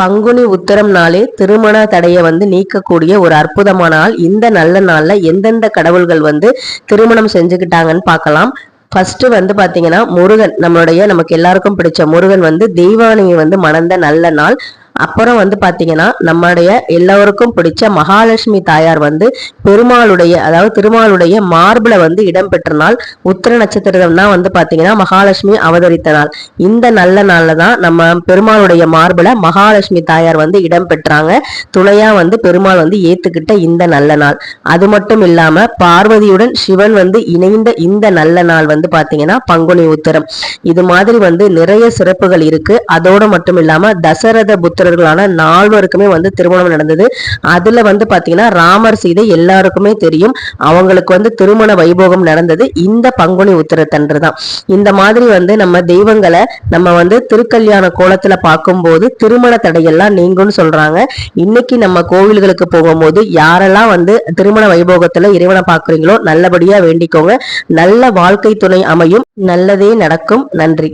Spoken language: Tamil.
பங்குனி உத்தரம் நாளே திருமண தடையை வந்து நீக்கக்கூடிய ஒரு அற்புதமான நாள். இந்த நல்ல நாளில் எந்தெந்த கடவுள்கள் வந்து திருமணம் செஞ்சுக்கிட்டாங்கன்னு பார்க்கலாம். ஃபர்ஸ்ட் வந்து பாத்தீங்கன்னா முருகன். நம்மளுடைய நமக்கு எல்லாருக்கும் பிடிச்ச முருகன் வந்து தெய்வானையை வந்து மணந்த நல்ல நாள். அப்புறம் வந்து பார்த்தீங்கன்னா நம்முடைய எல்லோருக்கும் பிடிச்ச மகாலட்சுமி தாயார் வந்து பெருமாளுடைய அதாவது திருமாலுடைய மார்பில் வந்து இடம்பெற்ற நாள் உத்திர நட்சத்திரம் தான் வந்து பார்த்தீங்கன்னா மகாலட்சுமி அவதரித்த நாள். இந்த நல்ல நாளில் தான் நம்ம பெருமாளுடைய மார்பில் மகாலட்சுமி தாயார் வந்து இடம்பெற்றாங்க துணையாக வந்து பெருமாள் வந்து ஏற்றுக்கிட்ட இந்த நல்ல நாள். அது மட்டும் இல்லாமல் பார்வதியுடன் சிவன் வந்து இணைந்த இந்த நல்ல நாள் வந்து பார்த்தீங்கன்னா பங்குனி உத்திரம். இது மாதிரி வந்து நிறைய சிறப்புகள் இருக்கு. அதோடு மட்டும் இல்லாமல் தசரத புத்திர சகோதரர்களான நால்வருக்குமே வந்து திருமணம் நடந்தது. அதுல வந்து பாத்தீங்கன்னா ராமர் சீதை எல்லாருக்குமே தெரியும். அவங்களுக்கு வந்து திருமண வைபோகம் நடந்தது. இந்த பங்குனி உத்திரத்தன்று தான். இந்த மாதிரி வந்து நம்ம தெய்வங்களை நம்ம வந்து திருக்கல்யாண கோலத்துல பார்க்கும்போது திருமண தடையெல்லாம் நீங்கும்னு சொல்றாங்க. இன்னைக்கு நம்ம கோவில்களுக்கு போகும்போது யாரெல்லாம் வந்து திருமண வைபோகத்துல இறைவனை பாக்குறீங்களோ நல்லபடியா வேண்டிக்கோங்க. நல்ல வாழ்க்கை துணை அமையும். நல்லதே நடக்கும். நன்றி.